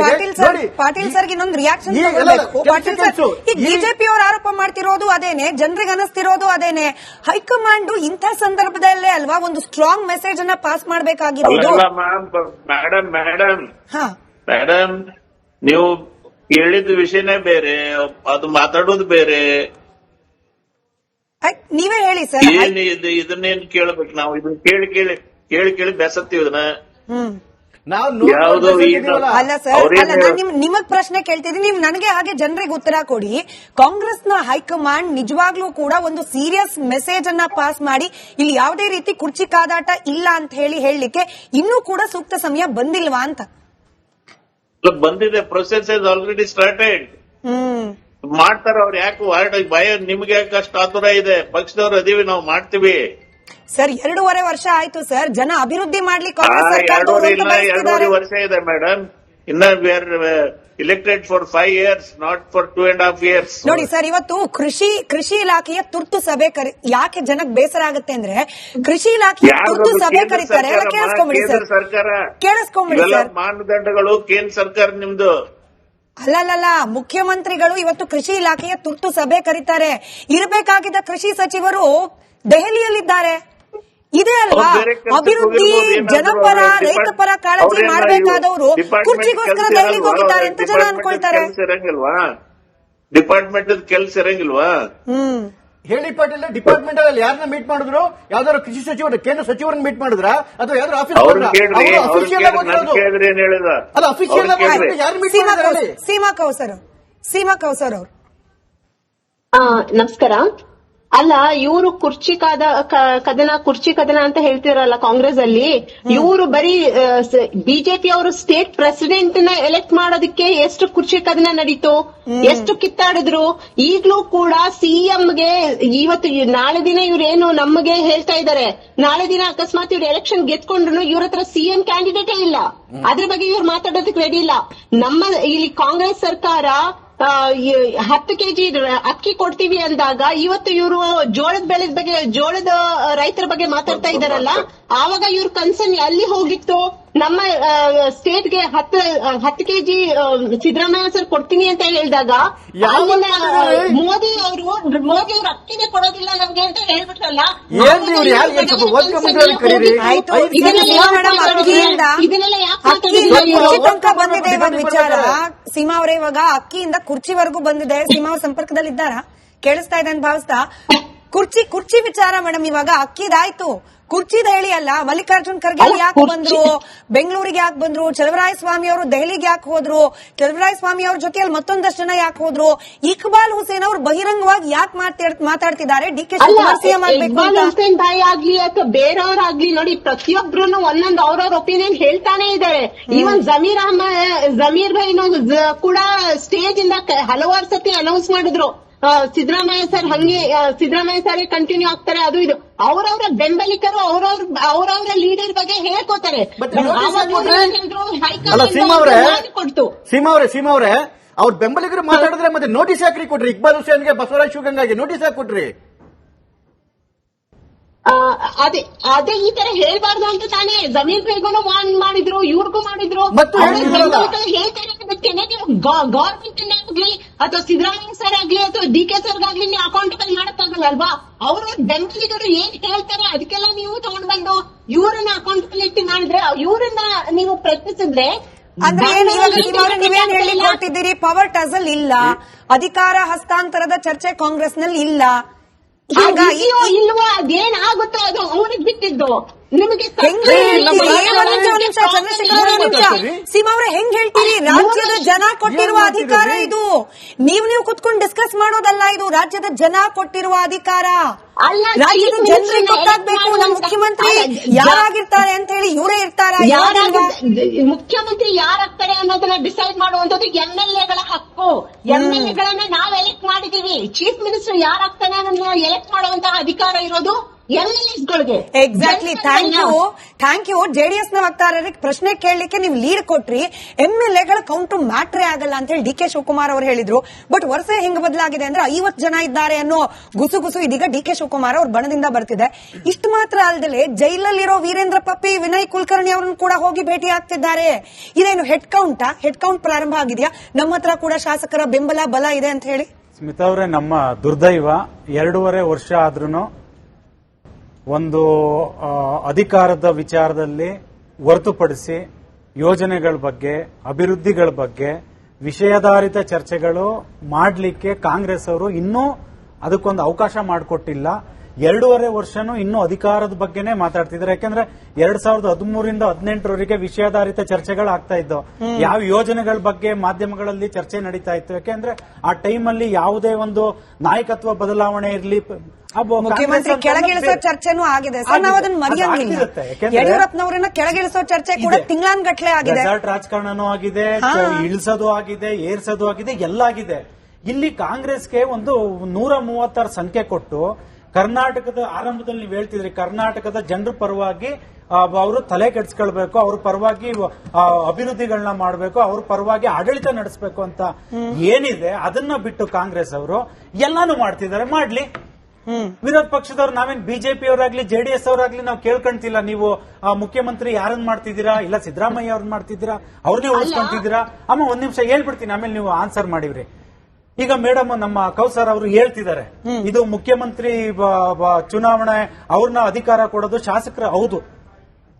Patil sir ನೋಡಿ. Patil sir ಇನ್ನೊಂದು reaction Patil sir ಈಗ ಬಿಜೆಪಿ ಅವರು ಆರೋಪ ಮಾಡ್ತಿರೋದು ಅದೇನೆ ಜನರಿಗೆ ಅನಿಸ್ತಿರೋದು ಅದೇನೆ. ಹೈಕಮಾಂಡ್ ಇಂಥ ಸಂದರ್ಭದಲ್ಲೇ ಅಲ್ವಾ ಒಂದು ಸ್ಟ್ರಾಂಗ್ ಮೆಸೇಜ್ ಅನ್ನ ಪಾಸ್ ಮಾಡಬೇಕಾಗಿರೋದು? ಅಲ್ಲ ಮೇಡಮ್ ಮೇಡಮ್ ಹಾ. ಮೇಡಮ್ ನೀವು ಕೇಳಿದ ವಿಷಯನೇ ಬೇರೆ ಅದು ಮಾತಾಡೋದು ಬೇರೆ. ಆಯ್ತ್, ನೀವೇ ಹೇಳಿ ಸರ್. ಇದನ್ನೇನು ಕೇಳಬೇಕು ಇದನ್ನೇನ್ ಕೇಳ್ಬೇಕು ನಾವು? ಇದನ್ನ ಕೇಳಿ ಕೇಳಿ ಕೇಳಿ ಕೇಳಿ ಬೆಸತ್ತೀವಿ ಇದನ್ನ. ಅಲ್ಲ ಸರ್ ಅಲ್ಲ ನಾನು ನಿಮ್ ನಿಮಗ್ ಪ್ರಶ್ನೆ ಕೇಳ್ತಿದ್ದೀನಿ. ನೀವು ನನಗೆ ಹಾಗೆ ಜನರಿಗೆ ಉತ್ತರ ಕೊಡಿ. ಕಾಂಗ್ರೆಸ್ನ ಹೈಕಮಾಂಡ್ ನಿಜವಾಗ್ಲೂ ಕೂಡ ಒಂದು ಸೀರಿಯಸ್ ಮೆಸೇಜ್ ಅನ್ನ ಪಾಸ್ ಮಾಡಿ ಇಲ್ಲಿ ಯಾವುದೇ ರೀತಿ ಕುರ್ಚಿ ಕಾದಾಟ ಇಲ್ಲ ಅಂತ ಹೇಳಿ ಹೇಳಲಿಕ್ಕೆ ಇನ್ನೂ ಕೂಡ ಸೂಕ್ತ ಸಮಯ ಬಂದಿಲ್ವಾ ಅಂತ? ಬಂದಿದೆ. Process is already started hmm. ಮಾಡ್ತಾರ ಅವ್ರು ಯಾಕೆ? ವಾರ್ಡ್ ಭಯ ನಿಮ್ಗೆ ಯಾಕೆ ಅಷ್ಟು ಆತುರ ಇದೆ? ಪಕ್ಷದವ್ರು ಅದೀವಿ ನಾವು ಮಾಡ್ತೀವಿ. ಸರ್ ಎರಡೂವರೆ ವರ್ಷ ಆಯ್ತು ಸರ್ ಜನ ಅಭಿವೃದ್ಧಿ ಮಾಡ್ಲಿಕ್ಕೆ ಆ, ಕಾಂಗ್ರೆಸ್ ಎರಡೂವರೆ ವರ್ಷ ಇದೆ ಮೇಡಮ್ ಇನ್ನ elected for five years not for two and half years ನೋಡಿ ಸರ್ ಇವತ್ತು ಕೃಷಿ ಕೃಷಿ ಇಲಾಖೆಯ ತುರ್ತು ಸಭೆ ಕರಿ ಯಾಕೆ ಜನಕ್ಕೆ ಬೇಸರ ಆಗುತ್ತೆ ಅಂದ್ರೆ ಕೃಷಿ ಇಲಾಖೆಯ ತುರ್ತು ಸಭೆ ಕರೀತಾರೆ ಕೇಳಿಸ್ಕೊಂಬಿಡಿ ಕೇಂದ್ರ ಸರ್ ಸರ್ಕಾರ? ಕೇಳಿಸ್ಕೊಂಬಿಡಿ ಸರ್ ಮಾನದಂಡಗಳು ಕೇಂದ್ರ ಸರ್ಕಾರ ನಿಮ್ದು. ಅಲ್ಲಲ್ಲ ಮುಖ್ಯಮಂತ್ರಿಗಳು ಇವತ್ತು ಕೃಷಿ ಇಲಾಖೆಯ ತುರ್ತು ಸಭೆ ಕರೀತಾರೆ. ಇರಬೇಕಾಗಿದ್ದ ಕೃಷಿ ಸಚಿವರು ದೆಹಲಿಯಲ್ಲಿದ್ದಾರೆ. ಇದೆ ಅಲ್ವಾ? ಅಭಿವೃದ್ಧಿ ಜನಪರ ರೈತಪರ ರೈತ ಪರ ಕಾಳಜಿ ಮಾಡಬೇಕಾದವರು ಕುರ್ಚಿಗೋಸ್ಕರ ದೆಹಲಿಗೆ ಹೋಗಿದ್ದಾರೆ ಅಂತ ಜನ ಅನ್ಕೊಳ್ತಾರೆ. ಡಿಪಾರ್ಟ್ಮೆಂಟ್ ಕೆಲಸ ಇರಂಗಿಲ್ವಾ? ಹ್ಮ್. ಹೇಳಿ ಪಾಟೀಲ್ ಡಿಪಾರ್ಟ್ಮೆಂಟ್ ಅಲ್ಲಿ ಯಾರನ್ನ ಮೀಟ್ ಮಾಡಿದ್ರು? ಯಾವ್ದಾದ್ರು ಕೃಷಿ ಸಚಿವರು ಕೇಂದ್ರ ಸಚಿವರನ್ನ ಮೀಟ್ ಮಾಡಿದ್ರ? ಅಥವಾ ಯಾವ್ದಾದ್ರು ಆಫೀಸ್ ಸೀಮಾ ಮಾಡಿದ್ರೆ? ಕೌಸರ್ ಸೀಮಾ ಕೌಸರ್ ಸೀಮಾ ಕೌಸರ್ ಅವರು. ಆ ನಮಸ್ಕಾರ. ಅಲ್ಲ ಇವರು ಕುರ್ಚಿ ಕದ ಕದನ ಕುರ್ಚಿ ಕದನ ಅಂತ ಹೇಳ್ತಿರಲ್ಲ ಕಾಂಗ್ರೆಸ್ ಅಲ್ಲಿ ಇವರು ಬರೀ ಬಿಜೆಪಿ ಅವರು ಸ್ಟೇಟ್ ಪ್ರೆಸಿಡೆಂಟ್ನ ಎಲೆಕ್ಟ್ ಮಾಡೋದಕ್ಕೆ ಎಷ್ಟು ಕುರ್ಚಿ ಕದನ ನಡೀತು? ಎಷ್ಟು ಕಿತ್ತಾಡಿದ್ರು? ಈಗ್ಲೂ ಕೂಡ ಸಿಎಂಗೆ ಇವತ್ತು ನಾಳೆ ದಿನ ಇವ್ರೇನು ಏನು ನಮಗೆ ಹೇಳ್ತಾ ಇದ್ದಾರೆ. ನಾಳೆ ದಿನ ಅಕಸ್ಮಾತ್ ಇವ್ರು ಎಲೆಕ್ಷನ್ ಗೆದ್ಕೊಂಡ್ರು ಇವ್ರ ಹತ್ರ ಸಿಎಂ ಕ್ಯಾಂಡಿಡೇಟೇ ಇಲ್ಲ. ಅದ್ರ ಬಗ್ಗೆ ಇವ್ರು ಮಾತಾಡೋದಕ್ಕೆ ರೆಡಿ ಇಲ್ಲ. ನಮ್ಮ ಇಲ್ಲಿ ಕಾಂಗ್ರೆಸ್ ಸರ್ಕಾರ ಹತ್ತು ಕೆಜಿ ಅಕ್ಕಿ ಕೊಡ್ತೀವಿ ಅಂದಾಗ ಇವತ್ತು ಇವರು ಜೋಳದ ಬೆಳೆದ ಬಗ್ಗೆ ಜೋಳದ ರೈತರ ಬಗ್ಗೆ ಮಾತಾಡ್ತಾ ಇದಾರಲ್ಲ ಆವಾಗ ಇವ್ರ ಕನ್ಸರ್ನ್ ಅಲ್ಲಿ ಹೋಗಿತ್ತು. ನಮ್ಮ ಸ್ಟೇಟ್ಗೆ ಹತ್ತು ಆ, ಹತ್ತು ಕೆಜಿ ಸಿದ್ದರಾಮಯ್ಯ ಸರ್ ಕೊಡ್ತೀನಿ ಅಂತ ಹೇಳಿದಾಗ? ಮೋದಿ ಅವರು ಮೋದಿ ಅವರು ಅಕ್ಕಿನೇ ಕೊಡೋದಿಲ್ಲ ನಮ್ಗೆ ಅಂತ ಹೇಳ್ಬಿಟ್ರಲ್ಲ? ಬಂದಿದೆ ವಿಚಾರ. ಸೀಮಾ ಅವರೇ ಇವಾಗ ಅಕ್ಕಿಯಿಂದ ಕುರ್ಚಿವರೆಗೂ ಬಂದಿದೆ. ಸೀಮಾ ಅವ್ರ ಸಂಪರ್ಕದಲ್ಲಿ ಇದ್ದಾರಾ ಕೇಳಿಸ್ತಾ ಇದೆ ಅಂತ ಭಾವಿಸ್ತಾ? ಕುರ್ಚಿ ಕುರ್ಚಿ ವಿಚಾರ ಮೇಡಮ್ ಇವಾಗ ಅಕ್ಕಿದಾಯ್ತು. ಕುರ್ಚಿದ ಹೇಳಿ ಅಲ್ಲ ಮಲ್ಲಿಕಾರ್ಜುನ್ ಖರ್ಗೆ ಯಾಕೆ ಬಂದ್ರು ಬೆಂಗಳೂರಿಗೆ ಯಾಕೆ ಬಂದ್ರು ಚಲವರಾಯ ಸ್ವಾಮಿ ಅವರು ದೆಹಲಿಗೆ ಯಾಕೆ ಹೋದ್ರು ಚಲವರಾಯ ಸ್ವಾಮಿ ಅವ್ರ ಜೊತೆಯಲ್ಲಿ ಮತ್ತೊಂದಷ್ಟು ಜನ ಯಾಕೆ ಹೋದ್ರು ಇಕ್ಬಾಲ್ ಹುಸೇನ್ ಅವರು ಬಹಿರಂಗವಾಗಿ ಯಾಕೆ ಮಾತಾಡ್ತಿದ್ದಾರೆ? ಡಿ ಕೆ ಶಿವಕುಮಾರ್ ಸಿಎಂ ಆಗ್ಬೇಕು ಹುಸೇನ್ ಭಾಯ್ ಆಗ್ಲಿ ಅಥವಾ ಬೇರೆಯವರಾಗ್ಲಿ ನೋಡಿ ಪ್ರತಿಯೊಬ್ರು ಒಂದೊಂದು ಅವ್ರವ್ರ ಒಪಿನಿಯನ್ ಹೇಳ್ತಾನೆ ಇದ್ದಾರೆ. ಈವನ್ ಜಮೀರ್ ಅಹಮದ್ ಜಮೀರ್ ಭಾಯಿ ಕೂಡ ಸ್ಟೇಜ್ ಇಂದ ಹಲವಾರು ಸತಿ ಅನೌನ್ಸ್ ಮಾಡಿದ್ರು. ಸಿದ್ದರಾಮಯ್ಯ ಸರ್ ಹಂಗೆ ಸಿದ್ದರಾಮಯ್ಯ ಸರ್ ಕಂಟಿನ್ಯೂ ಆಗ್ತಾರೆ ಅದು ಇದು. ಅವರವರ ಬೆಂಬಲಿಗರು ಅವ್ರವ್ರ ಅವ್ರವ್ರ ಲೀಡರ್ ಬಗ್ಗೆ ಹೇಳ್ಕೋತಾರೆ. ಸೀಮಾ ಅವರೇ ಕೊಡ್ತು. ಸೀಮಾ ಅವರೇ ಸೀಮಾ ಅವರೇ ಅವ್ರ ಬೆಂಬಲಿಗರು ಮಾತಾಡಿದ್ರೆ ಮತ್ತೆ ನೋಟಿಸ್ ಹಾಕ್ರಿ ಕೊಡ್ರಿ ಇಕ್ಬಾಲ್ ಹುಸೇನ್ಗೆ ಬಸವರಾಜ್ ಶಿವಗಂಗಾಗಿ ನೋಟಿಸ್ ಯಾಕೆ ಕೊಟ್ರಿ. ಆ, ಅದೇ ಅದೇ ಈ ತರ ಹೇಳ್ಬಾರ್ದು ಅಂತ ತಾನೇ ಜಮೀನ್ ಬೇಗನು ವಾನ್ ಮಾಡಿದ್ರು ಇವ್ರಿಗೂ ಮಾಡಿದ್ರು. ಹೇಳ್ತಾರೆ ಗೌರ್ಮೆಂಟ್ ಗವರ್ಮೆಂಟ್ ಆಗ್ಲಿ ಅಥವಾ ಸಿದ್ದರಾಮಯ್ಯ ಸರ್ ಆಗ್ಲಿ ಅಥವಾ ಡಿ ಕೆ ಸರ್ ಆಗ್ಲಿ ನೀವು ಅಕೌಂಟಬಲ್ ಮಾಡಕ್ಕಾಗಲ್ಲ ಅಲ್ವಾ? ಅವರು ಬೆಂಬಲಿಗರು ಏನ್ ಹೇಳ್ತಾರೆ ಅದಕ್ಕೆಲ್ಲ ನೀವು ತಗೊಂಡ್ ಬಂದು ಇವರನ್ನ ಅಕೌಂಟಬಿಲಿಟಿ ಮಾಡಿದ್ರೆ ಇವರನ್ನ ನೀವು ಪ್ರಶ್ನಿಸಿದ್ರೆ ಅಂದ್ರೆ ನೀವೇನ್ ಹೇಳಿ ಕೊಟ್ಟಿದ್ದೀರಿ ಪವರ್ ಟಸಲ್ ಇಲ್ಲ. ಅಧಿಕಾರ ಹಸ್ತಾಂತರದ ಚರ್ಚೆ ಕಾಂಗ್ರೆಸ್ನಲ್ಲಿ ಇಲ್ಲ ಇಲ್ವೋ ಅದೇನಾಗುತ್ತೋ ಅದು ಅವ್ರಿಗೆ ಬಿಟ್ಟಿದ್ದು. ನಿಮಗೆ ಹೆಂಗ್ ಹೇಳ್ತೀರಿ? ಸೀಮಾ ಅವ್ರೆ ಹೆಂಗ್ ರಾಜ್ಯದ ಜನ ಕೊಟ್ಟಿರುವ ಅಧಿಕಾರ ಇದು. ನೀವು ನೀವು ಕುತ್ಕೊಂಡು ಡಿಸ್ಕಸ್ ಮಾಡೋದಲ್ಲ ಇದು. ರಾಜ್ಯದ ಜನ ಕೊಟ್ಟಿರುವ ಅಧಿಕಾರ. ಅಲ್ಲ, ರಾಜ್ಯದ ಜನರಿಗೆ ಗೊತ್ತಾಗ್ಬೇಕು. ನಮ್ಮ ಮುಖ್ಯಮಂತ್ರಿ ಯಾರಾಗಿರ್ತಾರೆ ಅಂತ ಹೇಳಿ ಇವರೇ ಇರ್ತಾರ? ಮುಖ್ಯಮಂತ್ರಿ ಯಾರಾಗ್ತಾರೆ ಅನ್ನೋದನ್ನ ಡಿಸೈಡ್ ಮಾಡುವಂತದ್ದು ಎಂ ಎಲ್ ಎಗಳ ಹಕ್ಕು. ಎಂ ಎಲ್ ಎಗಳನ್ನ ನಾವ್ ಎಲೆಕ್ಟ್ ಮಾಡಿದೀವಿ. ಚೀಫ್ ಮಿನಿಸ್ಟರ್ ಯಾರಾಗ್ತಾನೆ ಅನ್ನೋದನ್ನ ಎಲೆಕ್ಟ್ ಮಾಡುವಂತಹ ಅಧಿಕಾರ ಇರೋದು exactly thank you thank you ಜೆಡಿಎಸ್ನ ವಕ್ತಾರರಿಗೆ ಪ್ರಶ್ನೆ ಕೇಳಲಿಕ್ಕೆ ನೀವು ಲೀಡ್ ಕೊಟ್ರಿ. ಎಂ ಎಲ್ ಎಗಳ ಕೌಂಟು ಮ್ಯಾಟ್ರೇ ಆಗಲ್ಲ ಅಂತ ಹೇಳಿ ಡಿ ಕೆ ಶಿವಕುಮಾರ್ ಅವರು ಹೇಳಿದ್ರು. ಬಟ್ ವರ್ಷ ಹೆಂಗ್ ಬದಲಾಗಿದೆ ಅಂದ್ರೆ ಐವತ್ ಜನ ಇದ್ದಾರೆ ಅನ್ನೋ ಗುಸು ಗುಸು ಇದೀಗ ಡಿ ಕೆ ಶಿವಕುಮಾರ್ ಅವ್ರ ಬಣದಿಂದ ಬರ್ತಿದೆ. ಇಷ್ಟು ಮಾತ್ರ ಅಲ್ಲದೆ ಜೈಲಲ್ಲಿರೋ ವೀರೇಂದ್ರ ಪಪ್ಪಿ ವಿನಯ್ ಕುಲಕರ್ಣಿ ಅವರನ್ನು ಕೂಡ ಹೋಗಿ ಭೇಟಿ ಆಗ್ತಿದ್ದಾರೆ. ಇದೇನು ಹೆಡ್ ಕೌಂಟ್ ಹೆಡ್ ಕೌಂಟ್ ಪ್ರಾರಂಭ ಆಗಿದೆಯಾ? ನಮ್ಮ ಹತ್ರ ಕೂಡ ಶಾಸಕರ ಬೆಂಬಲ ಬಲ ಇದೆ ಅಂತ ಹೇಳಿ. ಸ್ಮಿತಾ ಅವರೇ ನಮ್ಮ ದುರ್ದೈವ. ಎರಡೂವರೆ ವರ್ಷ ಆದ್ರೂ ಒಂದು ಅಧಿಕಾರದ ವಿಚಾರದಲ್ಲಿ ಹೊರತುಪಡಿಸಿ ಯೋಜನೆಗಳ ಬಗ್ಗೆ, ಅಭಿವೃದ್ಧಿಗಳ ಬಗ್ಗೆ ವಿಷಯಾಧಾರಿತ ಚರ್ಚೆಗಳು ಮಾಡಲಿಕ್ಕೆ ಕಾಂಗ್ರೆಸ್ ಅವರು ಇನ್ನೂ ಅದಕ್ಕೊಂದು ಅವಕಾಶ ಮಾಡಿಕೊಟ್ಟಿಲ್ಲ. ಎರಡೂವರೆ ವರ್ಷನೂ ಇನ್ನೂ ಅಧಿಕಾರದ ಬಗ್ಗೆನೇ ಮಾತಾಡ್ತಿದ್ದಾರೆ. ಯಾಕಂದ್ರೆ ಎರಡ್ ಸಾವಿರದ ಹದಿಮೂರಿಂದ ಹದಿನೆಂಟರವರೆಗೆ ವಿಷಯಾಧಾರಿತ ಚರ್ಚೆಗಳು ಆಗ್ತಾ ಇದ್ದವು ಯಾವ ಯೋಜನೆಗಳ ಬಗ್ಗೆ ಮಾಧ್ಯಮಗಳಲ್ಲಿ ಚರ್ಚೆ ನಡೀತಾ ಇತ್ತು. ಯಾಕೆಂದ್ರೆ ಆ ಟೈಮಲ್ಲಿ ಯಾವುದೇ ಒಂದು ನಾಯಕತ್ವ ಬದಲಾವಣೆ ಇರಲಿ ಮುಖ್ಯಮಂತ್ರಿ ಕೆಳಗಿಳಿಸೋ ಚರ್ಚೆನೂ ಆಗಿದೆ. ಸರ್ ನಾವು ಅದನ್ನ ಮರೆಯಂಗಿಲ್ಲ. ಯಡಿಯೂರಪ್ಪನವರನ್ನ ಕೆಳಗಿಳಿಸೋ ಚರ್ಚೆ ಕೂಡ ತಿಂಗಳಾನ್ಗಟ್ಲೆ ಆಗಿದೆ. ರೆಸಾರ್ಟ್ ರಾಜಕಾರಣನೂ ಆಗಿದೆ. ಇಳಿಸೋದು ಆಗಿದೆ ಏರ್ಸೋದು ಆಗಿದೆ ಎಲ್ಲ ಆಗಿದೆ. ಇಲ್ಲಿ ಕಾಂಗ್ರೆಸ್ಗೆ ಒಂದು ನೂರ ಮೂವತ್ತಾರು ಸಂಖ್ಯೆ ಕೊಟ್ಟು ಕರ್ನಾಟಕದ ಆರಂಭದಲ್ಲಿ ನೀವು ಹೇಳ್ತಿದ್ರಿ ಕರ್ನಾಟಕದ ಜನರ ಪರವಾಗಿ ಅವರು ತಲೆ ಕೆಡಿಸ್ಕೊಳ್ಬೇಕು ಅವ್ರ ಪರವಾಗಿ ಅಭಿವೃದ್ಧಿಗಳನ್ನ ಮಾಡಬೇಕು ಅವ್ರ ಪರವಾಗಿ ಆಡಳಿತ ನಡೆಸಬೇಕು ಅಂತ ಏನಿದೆ ಅದನ್ನ ಬಿಟ್ಟು ಕಾಂಗ್ರೆಸ್ ಅವರು ಎಲ್ಲಾನು ಮಾಡ್ತಿದ್ದಾರೆ ಮಾಡ್ಲಿ. ವಿರೋಧ ಪಕ್ಷದವ್ರು ನಾವೇನ್ ಬಿಜೆಪಿ ಅವರಾಗ್ಲಿ ಜೆಡಿಎಸ್ ಅವರಾಗ್ಲಿ ನಾವು ಕೇಳ್ಕೊಂತಿಲ್ಲ ನೀವು ಆ, ಮುಖ್ಯಮಂತ್ರಿ ಯಾರನ್ನ ಮಾಡ್ತಿದ್ದೀರಾ ಇಲ್ಲ ಸಿದ್ದರಾಮಯ್ಯ ಅವ್ರನ್ನ ಮಾಡ್ತಿದ್ದೀರಾ ಅವ್ರನ್ನೇ ಉಳಿಸ್ಕೊಂತಿದ್ದೀರಾ? ಅಮ್ಮ ಒಂದ್ ನಿಮಿಷ ಹೇಳ್ಬಿಡ್ತೀನಿ ಆಮೇಲೆ ನೀವು ಆನ್ಸರ್ ಮಾಡಿವ್ರಿ. ಈಗ ಮೇಡಮ್ ನಮ್ಮ ಕೌಸರ್ ಅವರು ಹೇಳ್ತಿದ್ದಾರೆ. ಇದು ಮುಖ್ಯಮಂತ್ರಿ ಚುನಾವಣೆ ಅವ್ರನ್ನ ಅಧಿಕಾರ ಕೊಡೋದು ಶಾಸಕರ ಹೌದು.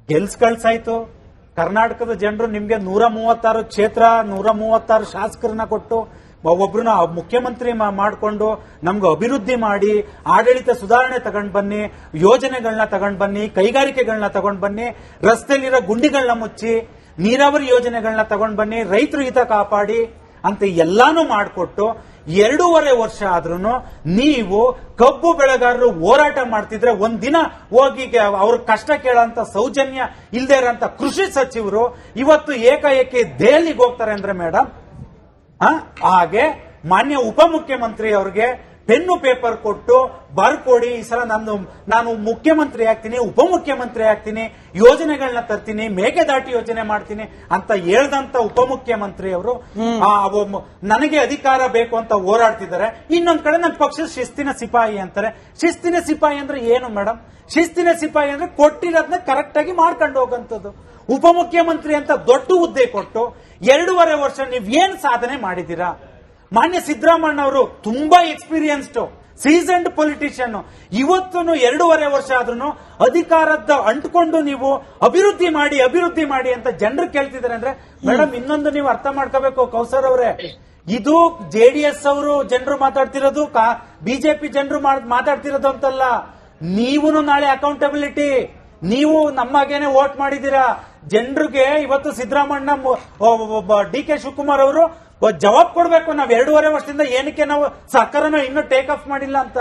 ಗೆಲ್ಸ್ ಕಳ್ಸಾಯ್ತು ಕರ್ನಾಟಕದ ಜನರು ನಿಮ್ಗೆ ನೂರ ಮೂವತ್ತಾರು ಕ್ಷೇತ್ರ ನೂರ ಮೂವತ್ತಾರು ಶಾಸಕರನ್ನ ಕೊಟ್ಟು ಒಬ್ಬರನ್ನ ಮುಖ್ಯಮಂತ್ರಿ ಮಾಡ್ಕೊಂಡು ನಮ್ಗೆ ಅಭಿವೃದ್ಧಿ ಮಾಡಿ ಆಡಳಿತ ಸುಧಾರಣೆ ತಗೊಂಡ್ ಬನ್ನಿ ಯೋಜನೆಗಳನ್ನ ತಗೊಂಡ್ ಬನ್ನಿ ಕೈಗಾರಿಕೆಗಳನ್ನ ತಗೊಂಡ್ ಬನ್ನಿ ರಸ್ತೆಯಲ್ಲಿರೋ ಗುಂಡಿಗಳನ್ನ ಮುಚ್ಚಿ ನೀರಾವರಿ ಯೋಜನೆಗಳನ್ನ ತಗೊಂಡ್ ಬನ್ನಿ ರೈತರು ಹಿತ ಕಾಪಾಡಿ ಅಂತ ಎಲ್ಲಾನು ಮಾಡಿಕೊಟ್ಟು ಎರಡೂವರೆ ವರ್ಷ ಆದ್ರೂ ನೀವು ಕಬ್ಬು ಬೆಳೆಗಾರರು ಹೋರಾಟ ಮಾಡ್ತಿದ್ರೆ ಒಂದಿನ ಹೋಗಿ ಅವ್ರ ಕಷ್ಟ ಕೇಳಂತ ಸೌಜನ್ಯ ಇಲ್ದೇ ಇರೋಂತ ಕೃಷಿ ಸಚಿವರು ಇವತ್ತು ಏಕಾಏಕಿ ದೆಹಲಿಗೆ ಹೋಗ್ತಾರೆ ಅಂದ್ರೆ ಮೇಡಮ್ ಹಾಗೆ ಮಾನ್ಯ ಉಪಮುಖ್ಯಮಂತ್ರಿ ಅವ್ರಿಗೆ ಪೆನ್ನು ಪೇಪರ್ ಕೊಟ್ಟು ಬರ್ಕೊಡಿ ಈ ಸಲ ನಾನು ನಾನು ಮುಖ್ಯಮಂತ್ರಿ ಆಗ್ತೀನಿ ಉಪಮುಖ್ಯಮಂತ್ರಿ ಆಗ್ತೀನಿ ಯೋಜನೆಗಳನ್ನ ತರ್ತೀನಿ ಮೇಕೆದಾಟಿ ಯೋಜನೆ ಮಾಡ್ತೀನಿ ಅಂತ ಹೇಳ್ದಂತ ಉಪಮುಖ್ಯಮಂತ್ರಿ ಅವರು ನನಗೆ ಅಧಿಕಾರ ಬೇಕು ಅಂತ ಹೋರಾಡ್ತಿದ್ದಾರೆ. ಇನ್ನೊಂದ್ ಕಡೆ ನನ್ನ ಪಕ್ಷದ ಶಿಸ್ತಿನ ಸಿಪಾಯಿ ಅಂತಾರೆ. ಶಿಸ್ತಿನ ಸಿಪಾಯಿ ಅಂದ್ರೆ ಏನು ಮೇಡಮ್ ಶಿಸ್ತಿನ ಸಿಪಾಯಿ ಅಂದ್ರೆ ಕೊಟ್ಟಿರೋದನ್ನ ಕರೆಕ್ಟ್ ಆಗಿ ಮಾಡ್ಕೊಂಡು ಹೋಗಂತದ್ದು ಉಪಮುಖ್ಯಮಂತ್ರಿ ಅಂತ ದೊಡ್ಡ ಹುದ್ದೆ ಕೊಟ್ಟು ಎರಡೂವರೆ ವರ್ಷ ನೀವ್ ಏನ್ ಸಾಧನೆ ಮಾಡಿದ್ದೀರಾ? ಮಾನ್ಯ ಸಿದ್ದರಾಮಣ್ಣ ಅವರು ತುಂಬಾ ಎಕ್ಸ್ಪೀರಿಯನ್ಸ್ಡ್ ಸೀಸನ್ಡ್ ಪೊಲಿಟಿಷಿಯನ್ ಇವತ್ತು ಎರಡೂವರೆ ವರ್ಷ ಆದ್ರೂ ಅಧಿಕಾರದ ಅಂಟ್ಕೊಂಡು ನೀವು ಅಭಿವೃದ್ಧಿ ಮಾಡಿ ಅಭಿವೃದ್ಧಿ ಮಾಡಿ ಅಂತ ಜನರು ಕೇಳ್ತಿದ್ದಾರೆ ಅಂದ್ರೆ, ಮೇಡಮ್, ಇನ್ನೊಂದು ನೀವು ಅರ್ಥ ಮಾಡ್ಕೋಬೇಕು, ಕೌಸರ್ ಅವರೇ. ಇದು ಜೆಡಿಎಸ್ ಅವರು ಜನರು ಮಾತಾಡ್ತಿರೋದು ಬಿಜೆಪಿ ಜನರು ಮಾತಾಡ್ತಿರೋದು ಅಂತಲ್ಲ. ನೀವು ನಾಳೆ ಅಕೌಂಟಬಿಲಿಟಿ ನೀವು ನಮ್ಮಗೇನೆ ವೋಟ್ ಮಾಡಿದೀರಾ ಜನರಿಗೆ ಇವತ್ತು ಸಿದ್ದರಾಮಣ್ಣ ಡಿ ಕೆ ಶಿವಕುಮಾರ್ ಅವರು ಜವಾಬ್ ಕೊಡ್ಬೇಕು. ನಾವ್ ಎರಡೂವರೆ ವರ್ಷದಿಂದ ಏನಕ್ಕೆ ನಾವು ಸರ್ಕಾರನ ಇನ್ನೂ ಟೇಕ್ ಆಫ್ ಮಾಡಿಲ್ಲ ಅಂತ.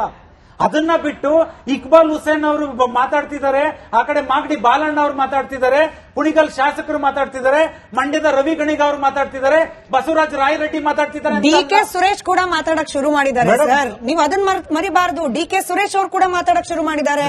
ಅದನ್ನ ಬಿಟ್ಟು ಇಕ್ಬಾಲ್ ಹುಸೇನ್ ಅವರು ಮಾತಾಡ್ತಿದ್ದಾರೆ ಆ ಕಡೆ ಮಾಗಡಿ ಬಾಲಣ್ಣ ಅವರು ಮಾತಾಡ್ತಿದ್ದಾರೆ ಕುಣಿಗಲ್ ಶಾಸಕರು ಮಾತಾಡ್ತಿದ್ದಾರೆ ಮಂಡ್ಯದ ರವಿ ಗಣಿಗ ಅವರು ಮಾತಾಡ್ತಿದ್ದಾರೆ ಬಸವರಾಜ್ ರಾಯರೆಡ್ಡಿ ಮಾತಾಡ್ತಿದ್ದಾರೆ ಡಿ ಕೆ ಸುರೇಶ್ ಕೂಡ ಮಾತಾಡಕ್ ಶುರು ಮಾಡಿದ್ದಾರೆ ಸರ್. ನೀವು ಅದನ್ನ ಮರಿಬಾರದು ಮರಿಬಾರ್ದು. ಡಿ ಕೆ ಸುರೇಶ್ ಅವರು ಕೂಡ ಮಾತಾಡಕ್ ಶುರು ಮಾಡಿದ್ದಾರೆ.